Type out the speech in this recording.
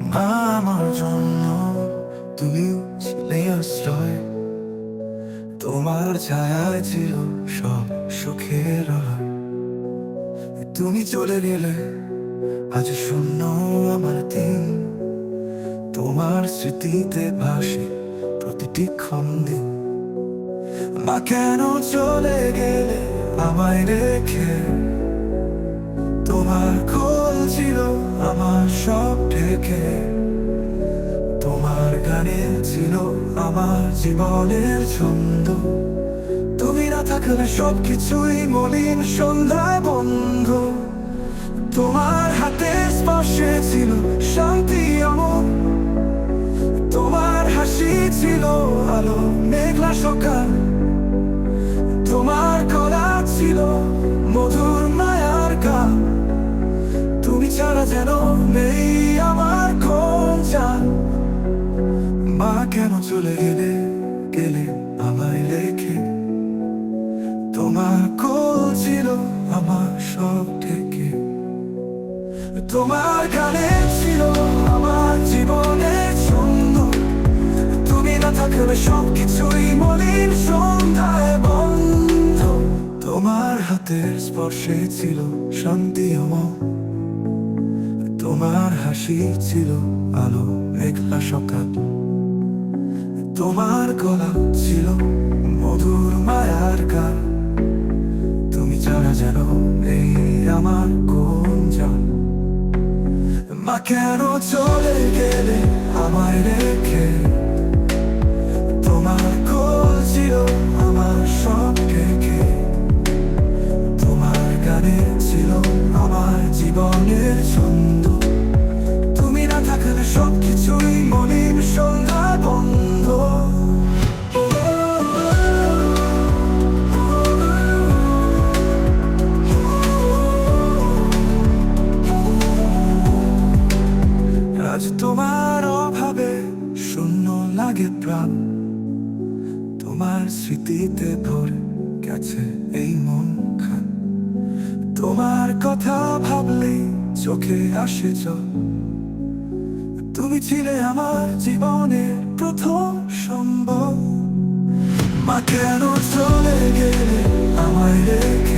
মা আমার তুমি চলে গেলে, আজ শূন্য আমার দিন। তোমার স্মৃতিতে ভাসে প্রতিটি খন্দে মা, কেন চলে গেলে আমায় রেখে? তোমার আমার সব ঢেকে তোমার গানে ছিল আমার জীবনের ছন্দ। তুমি না থাকলে সবকিছুই মলিন সন্ধ্যায় বন্ধ। তোমার হাতে স্পর্শে ছিল শান্তি অমর তোমার হাসি ছিল আলো, মেঘলা সকাল। তোমার গলা যেন নেই আমার কোন জান মা কেন চলে গেলে? গেলে আমায় রেখে তোমার কোল ছিল আমার সব থেকে। তোমার গানে ছিল আমার জীবনের সুন্দর তুমি না থাকলে সবকিছুই মলিন সন্ধ্যায় বন্ধ। তোমার হাতের স্পর্শে ছিল শান্তি তোমার হাসি ছিল আলো, মেঘলা সকাল। তোমার গলা ছিল মধুর মায়ার গান। তুমি ছাড়া যেন এই আমার কোন জান। মা, কেন চলে গেলে আমায় রেখে? সবকিছুই মলিন সন্ধ্যা বন্ধ। তোমার অভাবে শূন্য লাগে প্রাণ। তোমার স্মৃতিতে ভরে গেছে এই মন খান। তোমার কথা ভাবলেই চোখে আসে জল। তুমি ছিলে আমার জীবনের প্রথম সম্ভব মা কেন চলে গেলে আমায় রেখে